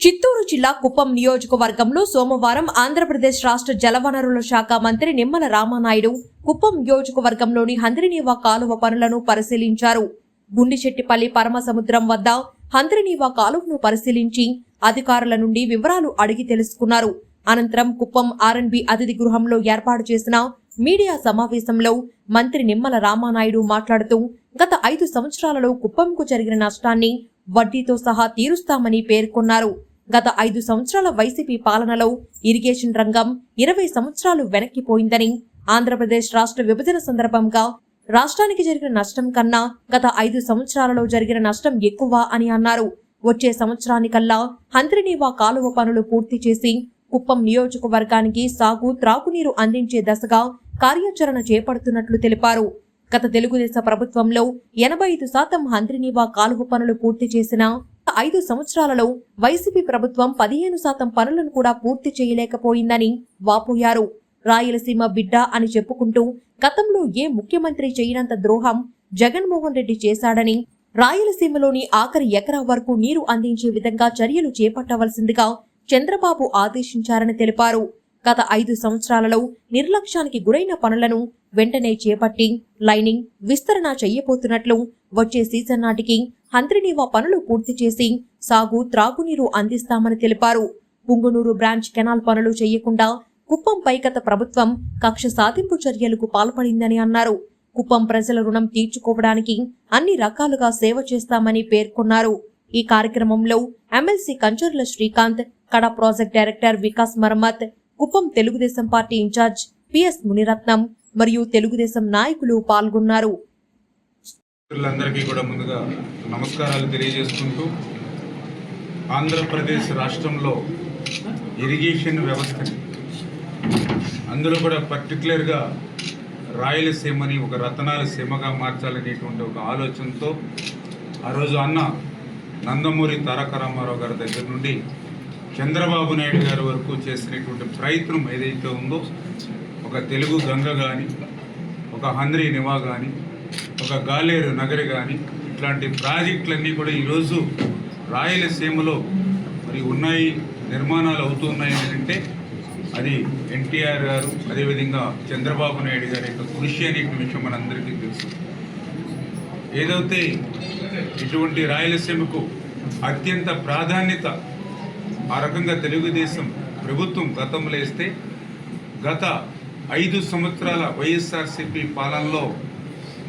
చిత్తూరు జిల్లా కుప్పం నియోజకవర్గంలో సోమవారం ఆంధ్రప్రదేశ్ రాష్ట్ర జలవనరుల శాఖ మంత్రి నిమ్మల రామానాయుడు కుప్పం నియోజకవర్గంలోని హంద్రినీవా కాలువ పనులను పరిశీలించారు. గుండిచెట్టిపల్లి పరమసముద్రం వద్ద హంద్రినీవా కాలువను పరిశీలించి అధికారుల నుండి వివరాలు అడిగి తెలుసుకున్నారు. అనంతరం కుప్పం ఆర్ఎన్బి అతిథి గృహంలో ఏర్పాటు చేసిన మీడియా సమావేశంలో మంత్రి నిమ్మల రామానాయుడు మాట్లాడుతూ గత ఐదు సంవత్సరాలలో కుప్పంకు జరిగిన నష్టాన్ని వడ్డీతో సహా తీరుస్తామని పేర్కొన్నారు. గత ఐదు సంవత్సరాల వైసీపీ పాలనలో ఇరిగేషన్ రంగం ఇరవై సంవత్సరాలు వెనక్కిపోయిందని ఆంధ్రప్రదేశ్ రాష్ట్ర విభజన సందర్భంగా రాష్ట్రానికి జరిగిన నష్టం కన్నా గత ఐదు సంవత్సరాలలో జరిగిన నష్టం ఎక్కువ అని అన్నారు. వచ్చే సంవత్సరానికల్లా హంత్రినీవా కాలువ పనులు పూర్తి చేసి కుప్పం నియోజకవర్గానికి సాగు త్రాగునీరు అందించే దశగా కార్యాచరణ చేపడుతున్నట్లు తెలిపారు. గత తెలుగుదేశ ప్రభుత్వంలో ఎనభై ఐదు శాతం హంద్రినీవా కాలువ పనులు పూర్తి చేసిన ఐదు సంవత్సరాలలో వైసీపీ ప్రభుత్వం పదిహేను శాతం పనులను కూడా పూర్తి చేయలేకపోయిందని వాపోయారు. రాయలసీమ బిడ్డ అని చెప్పుకుంటూ గతంలో ఏ ముఖ్యమంత్రి చేయనంత ద్రోహం జగన్మోహన్ రెడ్డి చేశాడని రాయలసీమలోని ఆఖరి ఎకరా వరకు నీరు అందించే విధంగా చర్యలు చేపట్టవలసిందిగా చంద్రబాబు ఆదేశించారని తెలిపారు. గత ఐదు సంవత్సరాలలో నిర్లక్ష్యానికి గురైన పనులను వెంటనే చేపట్టి లైనింగ్ విస్తరణ చేయబోతున్నట్లు వచ్చే సీజన్ నాటికి హంత్రినీవా పనులు పూర్తి చేసి సాగు త్రాగునీరు అందిస్తామని తెలిపారు. పుంగునూరు బ్రాంచ్ కెనాల్ పనులు చేయకుండా కుప్పం పైకత ప్రభుత్వం కక్ష సాధింపు చర్యలకు పాల్పడిందని అన్నారు. కుప్పం ప్రజల రుణం తీర్చుకోవడానికి అన్ని రకాలుగా సేవ చేస్తామని పేర్కొన్నారు. ఈ కార్యక్రమంలో MLC Kancharla Srikanth Kada project director Vikas Marmat Kuppam Telugu Desam party in-charge PS Muniratnam మరియు తెలుగుదేశం నాయకులు పాల్గొన్నారు. మిత్రులందరికీ కూడా ముందుగా నమస్కారాలు తెలియజేసుకుంటూ ఆంధ్రప్రదేశ్ రాష్ట్రంలో ఇరిగేషన్ వ్యవస్థని అందులో కూడా పర్టికులర్గా రాయలసీమని ఒక రతనాల సీమగా మార్చాలనేటువంటి ఒక ఆలోచనతో ఆ రోజు అన్న నందమూరి తారక రామారావు గారి దగ్గర నుండి చంద్రబాబు నాయుడు గారి వరకు చేసినటువంటి ప్రయత్నం ఏదైతే ఉందో ఒక తెలుగు గంగ కానీ ఒక హంద్రీ నివా కానీ ఒక గాలేరు నగరి కానీ ఇట్లాంటి ప్రాజెక్టులన్నీ కూడా ఈరోజు రాయలసీమలో మరి ఉన్నాయి నిర్మాణాలు అవుతున్నాయి అంటే అది ఎన్టీఆర్ గారు అదేవిధంగా చంద్రబాబు నాయుడు గారి యొక్క కృషి అనే విషయం మనందరికీ తెలుసు. ఏదైతే ఇటువంటి రాయలసీమకు అత్యంత ప్రాధాన్యత ఆ రకంగా తెలుగుదేశం ప్రభుత్వం గతంలో ఇస్తే గత ఐదు సంవత్సరాల వైఎస్ఆర్సీపీ పాలనలో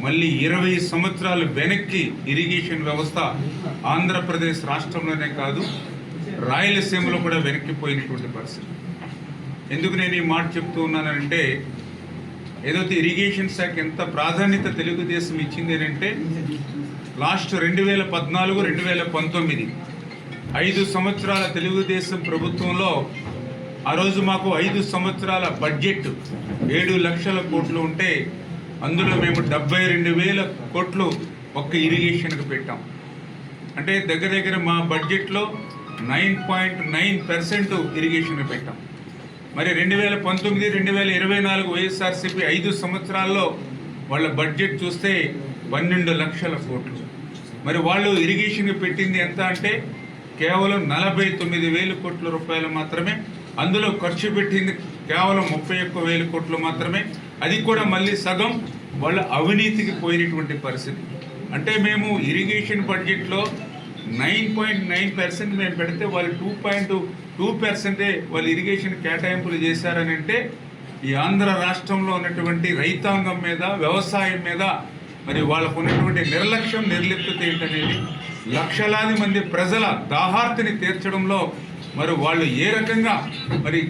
మళ్ళీ ఇరవై సంవత్సరాలు వెనక్కి ఇరిగేషన్ వ్యవస్థ ఆంధ్రప్రదేశ్ రాష్ట్రంలోనే కాదు రాయలసీమలో కూడా వెనక్కిపోయినటువంటి పరిస్థితి. ఎందుకు నేను ఈ మాట చెప్తూ ఉన్నానంటే ఏదైతే ఇరిగేషన్ శాఖ ఎంత ప్రాధాన్యత తెలుగుదేశం ఇచ్చింది అంటే లాస్ట్ రెండు వేల పద్నాలుగు రెండు వేల పంతొమ్మిది. ఐదు సంవత్సరాల తెలుగుదేశం ప్రభుత్వంలో ఆ రోజు మాకు ఐదు సంవత్సరాల బడ్జెట్ ఏడు లక్షల కోట్లు ఉంటే అందులో మేము డెబ్బై రెండు వేల కోట్లు ఒక్క ఇరిగేషన్కి పెట్టాం. అంటే దగ్గర దగ్గర మా బడ్జెట్లో nine point nine percent irrigation పెట్టాం. మరి రెండు వేల పంతొమ్మిది రెండు వేల ఇరవై నాలుగు వైఎస్ఆర్సీపీ ఐదు సంవత్సరాల్లో వాళ్ళ బడ్జెట్ చూస్తే పన్నెండు లక్షల కోట్లు. మరి వాళ్ళు ఇరిగేషన్కి పెట్టింది ఎంత అంటే కేవలం నలభై తొమ్మిది వేల కోట్ల రూపాయలు మాత్రమే. అందులో ఖర్చు పెట్టింది కేవలం ముప్పై ఒక్క వేల కోట్లు మాత్రమే. అది కూడా మళ్ళీ సగం వాళ్ళ అవినీతికి పోయినటువంటి పరిస్థితి. అంటే మేము ఇరిగేషన్ బడ్జెట్లో నైన్ పాయింట్ నైన్ పర్సెంట్ మేము పెడితే వాళ్ళు టూ పాయింట్ టూ పర్సెంటే వాళ్ళు ఇరిగేషన్ కేటాయింపులు చేశారని అంటే ఈ ఆంధ్ర రాష్ట్రంలో ఉన్నటువంటి రైతాంగం మీద వ్యవసాయం మీద మరి వాళ్ళకు ఉన్నటువంటి నిర్లక్ష్యం నిర్లిప్తత ఏంటనేది లక్షలాది మంది ప్రజల దాహార్తిని తీర్చడంలో మరి వాళ్ళు ఏ రకంగా మరి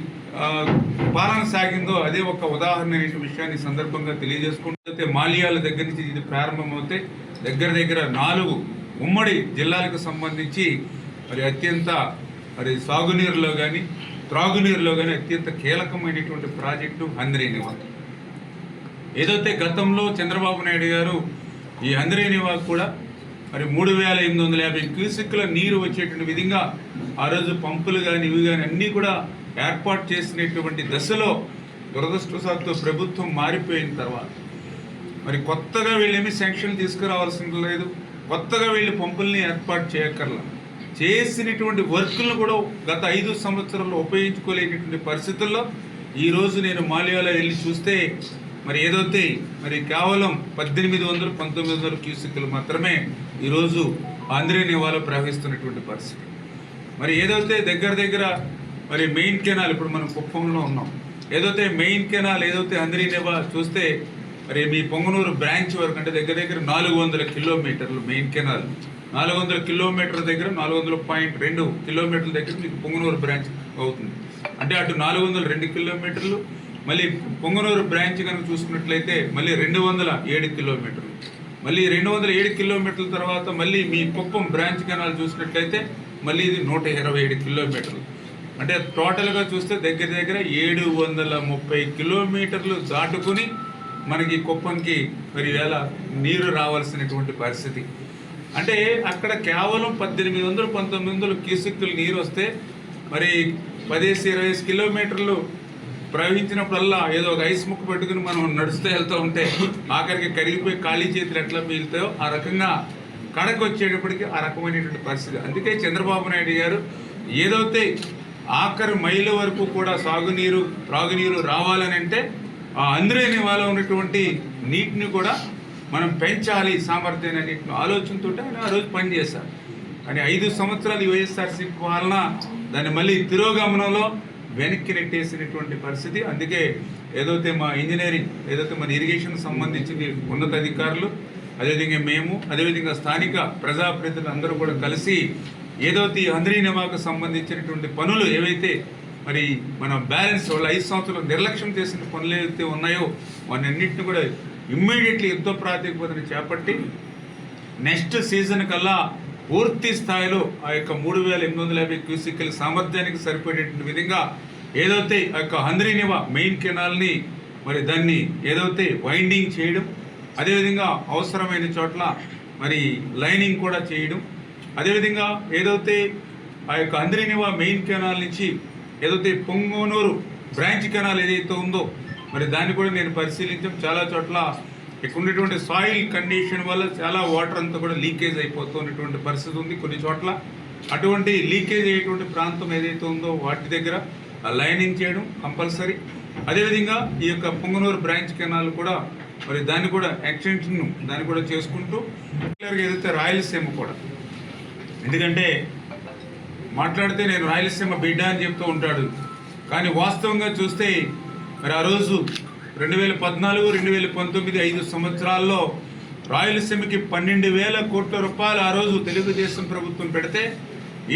పాలన సాగిందో అదే ఒక ఉదాహరణ అనే విషయాన్ని సందర్భంగా తెలియజేసుకుంటే మాలియాల దగ్గర నుంచి ఇది ప్రారంభమవుతే దగ్గర దగ్గర నాలుగు ఉమ్మడి జిల్లాలకు సంబంధించి మరి అత్యంత మరి సాగునీరులో కానీ త్రాగునీరులో కానీ అత్యంత కీలకమైనటువంటి ప్రాజెక్టు హంద్రీనివా ఏదైతే గతంలో చంద్రబాబు నాయుడు గారు ఈ హంద్రీనివా కూడా మరి మూడు వేల ఎనిమిది వందల యాభై క్యూసిక్ల నీరు వచ్చేటువంటి విధంగా ఆ రోజు పంపులు కానీ ఇవి కానీ అన్నీ కూడా ఏర్పాటు చేసినటువంటి దశలో దురదృష్టవశాత్తు ప్రభుత్వం మారిపోయిన తర్వాత. మరి కొత్తగా వీళ్ళేమి శాంక్షన్లు తీసుకురావాల్సిన లేదు. కొత్తగా వీళ్ళు పంపుల్ని ఏర్పాటు చేయక్కర్లా. చేసినటువంటి వర్క్లను కూడా గత ఐదు సంవత్సరాల్లో ఉపయోగించుకోలేనటువంటి పరిస్థితుల్లో ఈరోజు నేను మాల్యాలో వెళ్ళి చూస్తే మరి ఏదైతే మరి కేవలం పద్దెనిమిది వందలు పంతొమ్మిది వందల క్యూసిక్లు మాత్రమే ఈరోజు ఆంధ్రే నివాలో ప్రవహిస్తున్నటువంటి పరిస్థితి. మరి ఏదైతే దగ్గర దగ్గర మరి మెయిన్ కెనాల్ ఇప్పుడు మనం కుప్పంలో ఉన్నాం. ఏదైతే మెయిన్ కెనాల్ ఏదైతే అందరి నివా చూస్తే మరి మీ పొంగనూరు బ్రాంచ్ వరకు అంటే దగ్గర దగ్గర నాలుగు వందల కిలోమీటర్లు మెయిన్ కెనాల్. నాలుగు వందల కిలోమీటర్ల దగ్గర నాలుగు వందల పాయింట్ రెండు కిలోమీటర్ల దగ్గర మీకు పొంగనూరు బ్రాంచ్ అవుతుంది. అంటే అటు నాలుగు వందల రెండు కిలోమీటర్లు మళ్ళీ పొంగనూరు బ్రాంచ్ కనుక చూసుకున్నట్లయితే మళ్ళీ రెండు వందల ఏడు కిలోమీటర్లు. మళ్ళీ రెండు వందల ఏడు కిలోమీటర్ల తర్వాత మళ్ళీ మీ కుప్పం బ్రాంచ్ కెనాల్ చూసినట్లయితే మళ్ళీ ఇది నూట ఇరవై ఏడు కిలోమీటర్లు. అంటే టోటల్గా చూస్తే దగ్గర దగ్గర ఏడు వందల ముప్పై కిలోమీటర్లు దాటుకుని మనకి కుప్పంకి మరి వేళ నీరు రావాల్సినటువంటి పరిస్థితి. అంటే అక్కడ కేవలం పద్దెనిమిది వందలు పంతొమ్మిది వందలు కీసుక్కులు నీరు వస్తే మరి పదేసి ఇరవై కిలోమీటర్లు ప్రవహించినప్పుడల్లా ఏదో ఒక ఐస్ ముక్కు పెట్టుకుని మనం నడుస్తూ వెళ్తూ ఉంటే ఆఖరికి కరిగిపోయి ఖాళీ చేతులు ఎట్లా పీలుతాయో ఆ రకంగా కడకు వచ్చేటప్పటికి ఆ రకమైనటువంటి పరిస్థితి. అందుకే చంద్రబాబు నాయుడు గారు ఏదైతే ఆఖరి మైలు వరకు కూడా సాగునీరు త్రాగునీరు రావాలని అంటే ఆ అంద్రేని వాళ్ళ ఉన్నటువంటి నీటిని కూడా మనం పెంచాలి సామర్థ్యం అనేటువంటి ఆలోచనతో ఆయన ఆ రోజు పనిచేశారు కానీ ఐదు సంవత్సరాలు వైఎస్ఆర్సీపీ వలన దాన్ని మళ్ళీ తిరోగమనంలో వెనక్కి నెట్టేసినటువంటి పరిస్థితి. అందుకే ఏదైతే మా ఇంజనీరింగ్ ఏదైతే మన ఇరిగేషన్ సంబంధించిన ఉన్నత అధికారులు అదేవిధంగా మేము అదేవిధంగా స్థానిక ప్రజాప్రతినిధులు అందరూ కూడా కలిసి ఏదైతే ఈ అంద్రీనమాకు సంబంధించినటువంటి పనులు ఏవైతే మరి మన బ్యాలెన్స్ వాళ్ళు ఐదు సంవత్సరాలు నిర్లక్ష్యం చేసిన పనులు ఏవైతే ఉన్నాయో వాటన్నింటిని కూడా ఇమ్మీడియట్లీ యుద్ధ ప్రాతిపదన చేపట్టి నెక్స్ట్ సీజన్ కల్లా పూర్తి స్థాయిలో ఆ యొక్క మూడు వేల ఎనిమిది వందల యాభై క్యూసికల్ సామర్థ్యానికి సరిపడేటువంటి విధంగా ఏదైతే ఆ యొక్క హంద్రీనివా మెయిన్ కెనాల్ని మరి దాన్ని ఏదైతే వైండింగ్ చేయడం అదేవిధంగా అవసరమైన చోట్ల మరి లైనింగ్ కూడా చేయడం అదేవిధంగా ఏదైతే ఆ యొక్క హంద్రీనివా మెయిన్ కెనాల్ నుంచి ఏదైతే పొంగనూరు బ్రాంచ్ కెనాల్ ఏదైతే ఉందో మరి దాన్ని కూడా నేను పరిశీలించాం. చాలా చోట్ల ఇక్కడ ఉండేటువంటి సాయిల్ కండిషన్ వల్ల చాలా వాటర్ అంతా కూడా లీకేజ్ అయిపోతున్నటువంటి పరిస్థితి ఉంది కొన్ని చోట్ల. అటువంటి లీకేజ్ అయ్యేటువంటి ప్రాంతం ఏదైతే ఉందో వాటి దగ్గర లైనింగ్ చేయడం కంపల్సరీ. అదేవిధంగా ఈ యొక్క పొంగనూరు బ్రాంచ్ కెనాల్ కూడా మరి దాన్ని కూడా ఎక్స్టెన్షన్ దాన్ని కూడా చేసుకుంటూ ఏదైతే రాయలసీమ కూడా ఎందుకంటే మాట్లాడితే నేను రాయలసీమ బిడ్డ అని చెప్తూ ఉంటాడు. కానీ వాస్తవంగా చూస్తే మరి ఆ రోజు రెండు వేల పద్నాలుగు రెండు వేల పంతొమ్మిది ఐదు సంవత్సరాల్లో రాయలసీమకి పన్నెండు వేల కోట్ల రూపాయలు ఆ రోజు తెలుగుదేశం ప్రభుత్వం పెడితే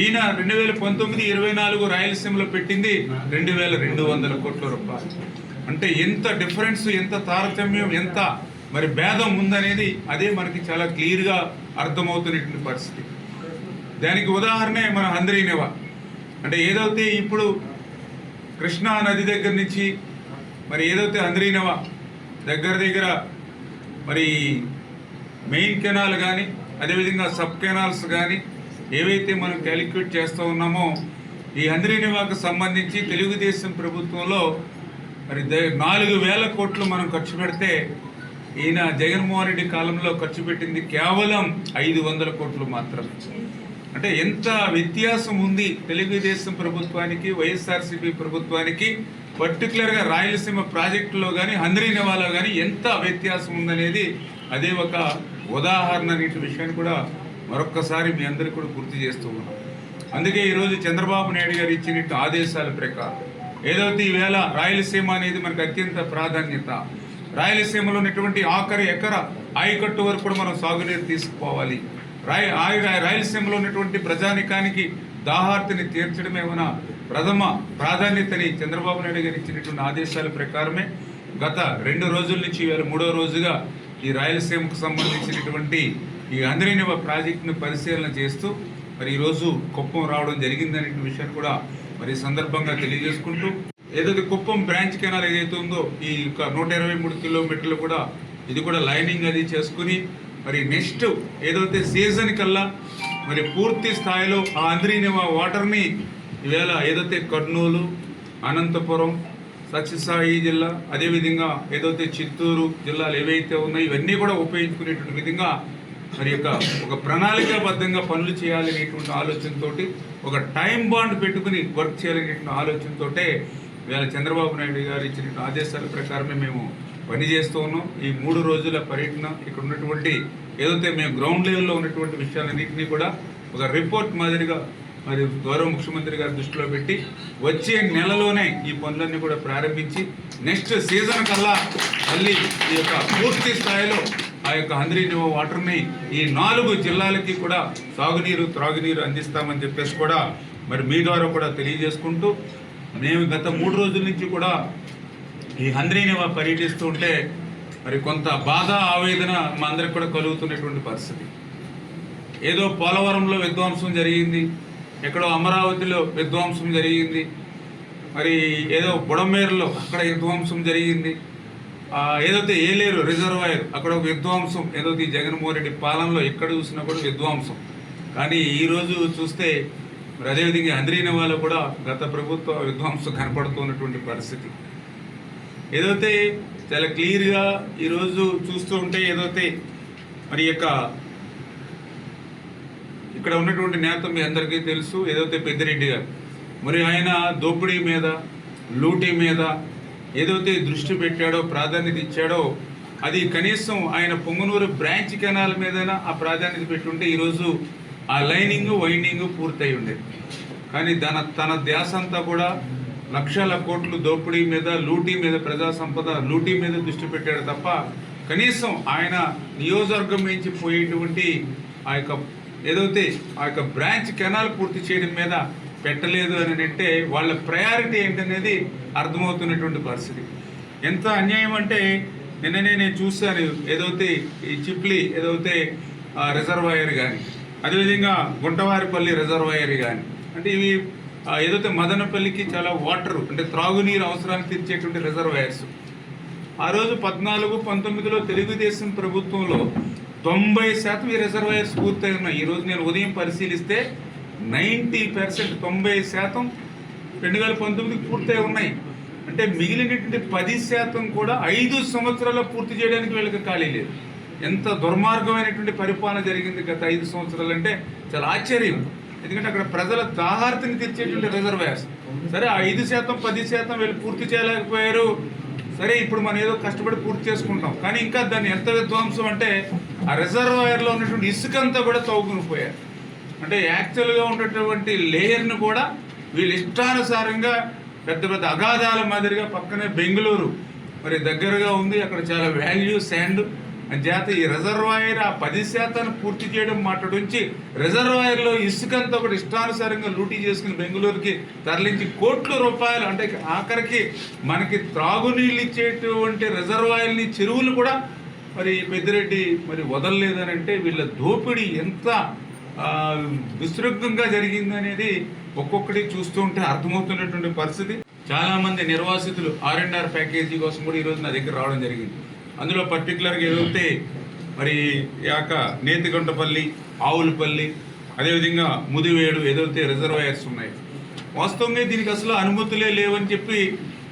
ఈయన రెండు వేల పంతొమ్మిది ఇరవై నాలుగు రాయలసీమలో పెట్టింది రెండు వేల రెండు వందల కోట్ల రూపాయలు. అంటే ఎంత డిఫరెన్స్ ఎంత తారతమ్యం ఎంత మరి భేదం ఉందనేది అదే మనకి చాలా క్లియర్గా అర్థమవుతున్నటువంటి పరిస్థితి. దానికి ఉదాహరణే మన హంద్రీనేవా అంటే ఏదైతే ఇప్పుడు కృష్ణా నది దగ్గర నుంచి మరి ఏదైతే హంద్రీనేవా దగ్గర దగ్గర మరి మెయిన్ కెనాల్ కానీ అదేవిధంగా సబ్ కెనాల్స్ కానీ ఏవైతే మనం క్యాలిక్యులేట్ చేస్తూ ఉన్నామో ఈ హంద్రీనివాకు సంబంధించి తెలుగుదేశం ప్రభుత్వంలో మరి ద- నాలుగు వేల కోట్లు మనం ఖర్చు పెడితే ఈయన జగన్మోహన్ రెడ్డి కాలంలో ఖర్చు పెట్టింది కేవలం ఐదు వందల కోట్లు మాత్రమే. అంటే ఎంత వ్యత్యాసం ఉంది తెలుగుదేశం ప్రభుత్వానికి వైఎస్ఆర్సీపీ ప్రభుత్వానికి పర్టికులర్గా రాయలసీమ ప్రాజెక్టులో కానీ హంద్రీనవాలో కానీ ఎంత వ్యత్యాసం ఉందనేది అదే ఒక ఉదాహరణ అనేటి విషయాన్ని కూడా మరొక్కసారి మీ అందరికీ కూడా గుర్తు చేస్తూ ఉన్నాం. అందుకే ఈరోజు చంద్రబాబు నాయుడు గారు ఇచ్చిన ఆదేశాల ప్రకారం ఏదైతే ఈవేళ రాయలసీమ అనేది మనకు అత్యంత ప్రాధాన్యత. రాయలసీమలో ఉన్నటువంటి ఆఖరి ఎకర ఆయకట్టు వరకు కూడా మనం సాగునీరు తీసుకుపోవాలి. రాయ ఆయ రాయలసీమలో ఉన్నటువంటి ప్రజానికానికి దాహార్తిని తీర్చడమే మన ప్రథమ ప్రాధాన్యతని చంద్రబాబు నాయుడు గారు ఇచ్చినటువంటి ఆదేశాల ప్రకారమే గత రెండు రోజుల నుంచి ఇవాళ మూడో రోజుగా ఈ రాయలసీమకు సంబంధించినటువంటి ఈ అంద్రేనివ ప్రాజెక్టును పరిశీలన చేస్తూ మరి ఈరోజు కుప్పం రావడం జరిగిందనే విషయాన్ని కూడా మరి సందర్భంగా తెలియజేసుకుంటూ ఏదైతే కుప్పం బ్రాంచ్ కెనాల్ ఏదైతే ఉందో ఈ యొక్క నూట ఇరవై మూడు కిలోమీటర్లు కూడా ఇది కూడా లైనింగ్ అది చేసుకుని మరి నెక్స్ట్ ఏదైతే సీజన్ కల్లా మరి పూర్తి స్థాయిలో ఆ అంద్రీనివ వాటర్ని ఈవేళ ఏదైతే కర్నూలు అనంతపురం సత్యసాయి జిల్లా అదేవిధంగా ఏదైతే చిత్తూరు జిల్లాలు ఏవైతే ఉన్నాయో ఇవన్నీ కూడా ఉపయోగించుకునేటువంటి విధంగా మరి యొక్క ఒక ప్రణాళికాబద్ధంగా పనులు చేయాలనేటువంటి ఆలోచనతోటి ఒక టైం బాండ్ పెట్టుకుని వర్క్ చేయాలనేటువంటి ఆలోచనతోటే ఇవాళ చంద్రబాబు నాయుడు గారు ఇచ్చిన ఆదేశాల ప్రకారమే మేము పని చేస్తూ ఉన్నాం. ఈ మూడు రోజుల పర్యటన ఇక్కడ ఉన్నటువంటి ఏదైతే మేము గ్రౌండ్ లెవెల్లో ఉన్నటువంటి విషయాలన్నింటినీ కూడా ఒక రిపోర్ట్ మాదిరిగా మరి గౌరవ ముఖ్యమంత్రి గారి దృష్టిలో పెట్టి వచ్చే నెలలోనే ఈ పనులన్నీ కూడా ప్రారంభించి నెక్స్ట్ సీజన్ కల్లా మళ్ళీ ఈ యొక్క పూర్తి స్థాయిలో ఆ యొక్క హంద్రీ నివో వాటర్ని ఈ నాలుగు జిల్లాలకి కూడా సాగునీరు త్రాగునీరు అందిస్తామని చెప్పేసి కూడా మరి మీ ద్వారా కూడా తెలియజేసుకుంటూ మేము గత మూడు రోజుల నుంచి కూడా ఈ హంద్రీనివా పర్యటిస్తూ ఉంటే మరి కొంత బాధ ఆవేదన మా అందరికి కూడా కలుగుతున్నటువంటి పరిస్థితి. ఏదో పోలవరంలో విధ్వంసం జరిగింది ఎక్కడో అమరావతిలో విధ్వంసం జరిగింది మరి ఏదో బుడమేరులో అక్కడ విధ్వంసం జరిగింది ఏదైతే ఏలేరు రిజర్వాయర్ అక్కడ ఒక విధ్వంసం ఏదైతే ఈ జగన్మోహన్ రెడ్డి పాలనలో ఎక్కడ చూసినా కూడా విధ్వంసం. కానీ ఈరోజు చూస్తే మరి అదేవిధంగా హంద్రీనవాలో కూడా గత ప్రభుత్వ విధ్వంసం కనపడుతున్నటువంటి పరిస్థితి. ఏదైతే చాలా క్లియర్గా ఈరోజు చూస్తూ ఉంటే ఏదైతే మరి యొక్క ఇక్కడ ఉన్నటువంటి నేత మీ అందరికీ తెలుసు ఏదైతే పెద్దిరెడ్డి గారు. మరి ఆయన దోపిడీ మీద లూటీ మీద ఏదైతే దృష్టి పెట్టాడో ప్రాధాన్యత ఇచ్చాడో అది కనీసం ఆయన పొంగనూరు బ్రాంచ్ కెనాల్ మీదైనా ఆ ప్రాధాన్యత పెట్టుంటే ఈరోజు ఆ లైనింగ్ వైండింగ్ పూర్తయి ఉండేది. కానీ తన తన ధ్యాస అంతా కూడా లక్షల కోట్లు దోపిడీ మీద లూటీ మీద ప్రజా సంపద లూటీ మీద దృష్టి పెట్టాడు తప్ప కనీసం ఆయన నియోజకవర్గం నుంచి పోయేటువంటి ఆ యొక్క ఏదైతే ఆ యొక్క బ్రాంచ్ కెనాల్ పూర్తి చేయడం మీద పెట్టలేదు అని అంటే వాళ్ళ ప్రయారిటీ ఏంటనేది అర్థమవుతున్నటువంటి పరిస్థితి. ఎంత అన్యాయం అంటే నిన్ననే నేను చూశాను ఏదైతే ఈ చిప్లీ ఏదైతే ఆ రిజర్వాయర్ కానీ అదేవిధంగా గుంటవారిపల్లి రిజర్వాయర్ కానీ అంటే ఇవి ఏదైతే మదనపల్లికి చాలా వాటర్ అంటే త్రాగునీరు అవసరాన్ని తీర్చేటువంటి రిజర్వాయర్స్. ఆ రోజు పద్నాలుగు పంతొమ్మిదిలో తెలుగుదేశం ప్రభుత్వంలో తొంభై శాతం ఈ రిజర్వాయర్స్ పూర్తయి ఉన్నాయి ఈరోజు నేను ఉదయం పరిశీలిస్తే నైంటీ పర్సెంట్ తొంభై శాతం రెండు వేల పంతొమ్మిదికి పూర్తయి ఉన్నాయి. అంటే మిగిలినటువంటి పది శాతం కూడా ఐదు సంవత్సరాల్లో పూర్తి చేయడానికి వీళ్ళకి ఖాళీ లేదు. ఎంత దుర్మార్గమైనటువంటి పరిపాలన జరిగింది గత ఐదు సంవత్సరాలు అంటే చాలా ఆశ్చర్యం. ఎందుకంటే అక్కడ ప్రజల దాహార్తిని తీర్చేటువంటి రిజర్వాయర్స్ సరే ఆ ఐదు శాతం పది శాతం వీళ్ళు పూర్తి చేయలేకపోయారు. సరే ఇప్పుడు మనం ఏదో కష్టపడి పూర్తి చేసుకుంటాం. కానీ ఇంకా దాన్ని ఎంత విధ్వంసం అంటే ఆ రిజర్వాయర్లో ఉన్నటువంటి ఇసుక అంతా కూడా తవ్వుకునిపోయారు. అంటే యాక్చువల్గా ఉన్నటువంటి లేయర్ను కూడా వీళ్ళు ఇష్టానుసారంగా పెద్ద పెద్ద అగాధాల మాదిరిగా పక్కనే బెంగళూరు. మరి దగ్గరగా ఉంది అక్కడ చాలా వాల్యూ శాండ్ చేత ఈ రిజర్వాయర్ ఆ పది శాతాన్ని పూర్తి చేయడం మాట్లాడుంచి రిజర్వాయర్లో ఇసుకంతా కూడా ఇష్టానుసారంగా లూటీ చేసుకుని బెంగళూరుకి తరలించి కోట్ల రూపాయలు అంటే ఆఖరికి మనకి త్రాగునీళ్ళు ఇచ్చేటువంటి రిజర్వాయర్ని చెరువులు కూడా మరి పెద్దిరెడ్డి మరి వదలలేదని అంటే వీళ్ళ దోపిడీ ఎంత విస్తృతంగా జరిగిందనేది ఒక్కొక్కటి చూస్తూ ఉంటే అర్థమవుతున్నటువంటి పరిస్థితి. చాలామంది నిర్వాసితులు ఆర్ అండ్ ఆర్ ప్యాకేజీ కోసం కూడా ఈరోజు నా దగ్గర రావడం జరిగింది. అందులో పర్టికులర్గా ఏదైతే మరి యాక నేతిగొండపల్లి ఆవులపల్లి అదేవిధంగా ముదివేడు ఏదైతే రిజర్వాయర్స్ ఉన్నాయి. వాస్తవంగా దీనికి అసలు అనుమతులే లేవని చెప్పి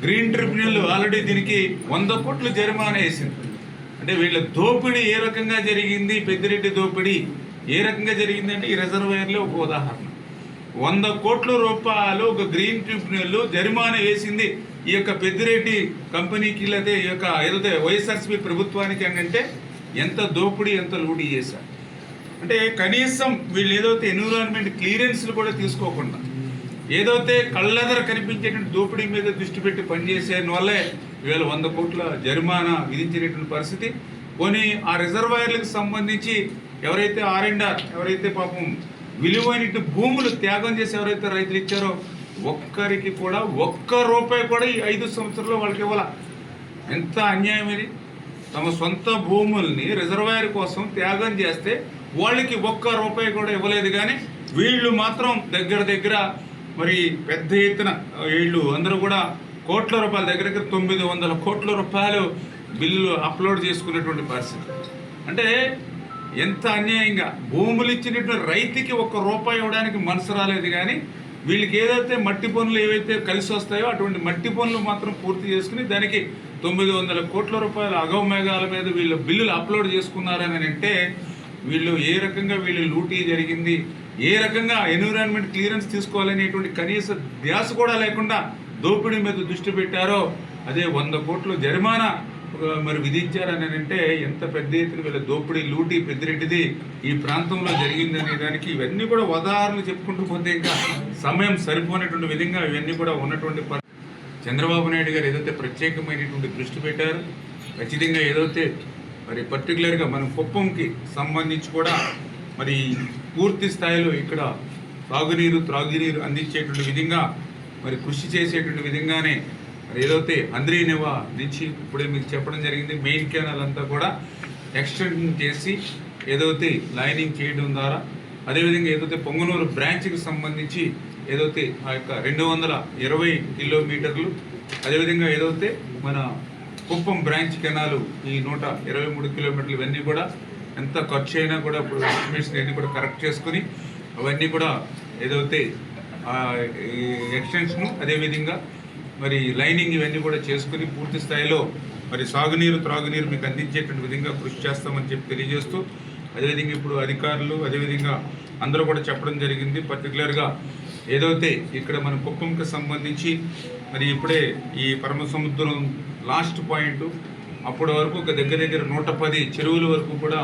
గ్రీన్ ట్రిబ్యునల్ ఆల్రెడీ దీనికి వంద కోట్లు జరిమానా వేసింది. అంటే వీళ్ళ దోపిడీ ఏ రకంగా జరిగింది పెద్దిరెడ్డి దోపిడీ ఏ రకంగా జరిగింది అంటే ఈ రిజర్వాయర్లే ఒక ఉదాహరణ. వంద కోట్ల రూపాయలు ఒక గ్రీన్ ట్రిబ్యునల్ జరిమానా వేసింది ఈ యొక్క పెద్దిరెడ్డి కంపెనీకి లేదా ఈ యొక్క ఏదైతే వైఎస్ఆర్సీపీ ప్రభుత్వానికి అంటే ఎంత దోపిడీ ఎంత లూటీ చేశారు అంటే కనీసం వీళ్ళు ఏదైతే ఎన్విరాన్మెంట్ క్లియరెన్స్లు కూడా తీసుకోకుండా ఏదైతే కళ్ళెదర కనిపించేటువంటి దోపిడీ మీద దృష్టి పెట్టి పనిచేసే వల్లే వీళ్ళు వంద కోట్ల జరిమానా విధించినటువంటి పరిస్థితి. పోనీ ఆ రిజర్వాయర్లకు సంబంధించి ఎవరైతే ఆర్ అండ్ ఆర్ ఎవరైతే పాపం విలువైన భూములు త్యాగం చేసి ఎవరైతే రైతులు ఇచ్చారో ఒక్కరికి కూడా ఒక్క రూపాయి కూడా ఈ ఐదు సంవత్సరాల్లో వాళ్ళకి ఇవ్వాల. ఎంత అన్యాయం ఇది? తమ సొంత భూముల్ని రిజర్వాయర్ కోసం త్యాగం చేస్తే వాళ్ళకి ఒక్క రూపాయి కూడా ఇవ్వలేదు కానీ వీళ్ళు మాత్రం దగ్గర దగ్గర మరి పెద్ద ఎత్తున వీళ్ళు అందరూ కూడా కోట్ల రూపాయల దగ్గర దగ్గర తొమ్మిది వందల కోట్ల రూపాయలు బిల్లు అప్లోడ్ చేసుకునేటువంటి పరిస్థితి. అంటే ఎంత అన్యాయంగా? భూములు ఇచ్చినటువంటి రైతుకి ఒక్క రూపాయి ఇవ్వడానికి మనసు రాలేదు కానీ వీళ్ళకి ఏదైతే మట్టి పనులు ఏవైతే కలిసి వస్తాయో అటువంటి మట్టి పనులు మాత్రం పూర్తి చేసుకుని దానికి తొమ్మిది వందల కోట్ల రూపాయల అగవ మేఘాల మీద వీళ్ళు బిల్లులు అప్లోడ్ చేసుకున్నారని అంటే వీళ్ళు ఏ రకంగా వీళ్ళు లూటీ జరిగింది ఏ రకంగా ఎన్విరాన్మెంట్ క్లియరెన్స్ తీసుకోవాలనేటువంటి కనీస ధ్యాస కూడా లేకుండా దోపిడీ మీద దృష్టి పెట్టారో అదే వంద కోట్లు జరిమానా మరి విధించారని అంటే ఎంత పెద్ద ఎత్తున వీళ్ళ దోపిడీ లూటి పెద్దిరెడ్డిది ఈ ప్రాంతంలో జరిగింది అనే దానికి ఇవన్నీ కూడా ఉదాహరణలు చెప్పుకుంటూ పోతే ఇంకా సమయం సరిపోయినటువంటి విధంగా ఇవన్నీ కూడా ఉన్నటువంటి చంద్రబాబు నాయుడు గారు ఏదైతే ప్రత్యేకమైనటువంటి దృష్టి పెట్టారు ఖచ్చితంగా ఏదైతే మరి పర్టికులర్గా మన కుప్పంకి సంబంధించి కూడా మరి పూర్తి స్థాయిలో ఇక్కడ తాగునీరు త్రాగునీరు అందించేటువంటి విధంగా మరి కృషి చేసేటువంటి విధంగానే ఏదైతే అంద్రీనివా నుంచి ఇప్పుడే మీకు చెప్పడం జరిగింది. మెయిన్ కెనాల్ అంతా కూడా ఎక్స్టెండ్ చేసి ఏదైతే లైనింగ్ చేయడం ద్వారా అదేవిధంగా ఏదైతే పొంగనూరు బ్రాంచ్కి సంబంధించి ఏదైతే ఆ యొక్క రెండు వందల ఇరవై కిలోమీటర్లు అదేవిధంగా ఏదైతే మన కుప్పం బ్రాంచ్ కెనాలు ఈ నూట ఇరవై మూడు కిలోమీటర్లు ఇవన్నీ కూడా ఎంత ఖర్చు అయినా కూడా ఇప్పుడు ఎస్టిమేషన్ అన్నీ కూడా కరెక్ట్ చేసుకుని అవన్నీ కూడా ఏదైతే ఆ, ఎక్స్టెన్షన్ అదేవిధంగా మరి లైనింగ్ ఇవన్నీ కూడా చేసుకుని పూర్తి స్థాయిలో మరి సాగునీరు త్రాగునీరు మీకు అందించేటువంటి విధంగా కృషి చేస్తామని చెప్పి తెలియజేస్తూ అదేవిధంగా ఇప్పుడు అధికారులు అదేవిధంగా అందరూ కూడా చెప్పడం జరిగింది. పర్టికులర్గా ఏదైతే ఇక్కడ మన కుప్పంకి సంబంధించి మరి ఇప్పుడే ఈ పరమ సముద్రం లాస్ట్ పాయింట్ అప్పటి వరకు ఒక దగ్గర దగ్గర నూట పది చెరువుల వరకు కూడా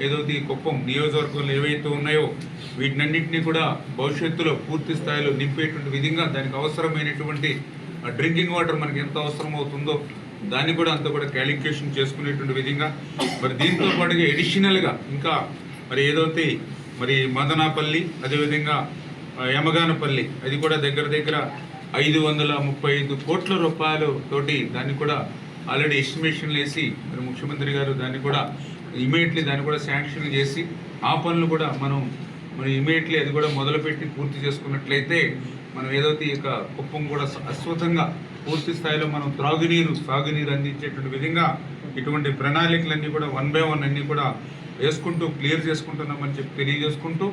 ఏదైతే ఈ కుప్పం నియోజకవర్గంలో ఏవైతే ఉన్నాయో వీటినన్నింటినీ కూడా భవిష్యత్తులో పూర్తి స్థాయిలో నింపేటువంటి విధంగా దానికి అవసరమైనటువంటి డ్రింకింగ్ వాటర్ మనకి ఎంత అవసరం అవుతుందో దాన్ని కూడా అంత కూడా క్యాలిక్యులేషన్ చేసుకునేటువంటి విధంగా మరి దీంతో పాటుగా ఎడిషనల్గా ఇంకా మరి ఏదైతే మరి మదనాపల్లి అదేవిధంగా యమగానపల్లి అది కూడా దగ్గర దగ్గర ఐదు వందల ముప్పై ఐదు కోట్ల రూపాయలు తోటి దాన్ని కూడా ఆల్రెడీ ఎస్టిమేషన్లు వేసి మరి ముఖ్యమంత్రి గారు దాన్ని కూడా ఇమీడియట్లీ దాన్ని కూడా శాంక్షన్ చేసి ఆ పనులు కూడా మనం మనం ఇమీడియట్లీ అది కూడా మొదలుపెట్టి పూర్తి చేసుకున్నట్లయితే మనం ఏదైతే ఈ యొక్క కుప్పం కూడా అశ్వతంగా పూర్తి స్థాయిలో మనం త్రాగునీరు సాగునీరు అందించేటువంటి విధంగా ఇటువంటి ప్రణాళికలన్నీ కూడా వన్ బై వన్ అన్నీ కూడా వేసుకుంటూ క్లియర్ చేసుకుంటున్నామని చెప్పి తెలియజేసుకుంటూ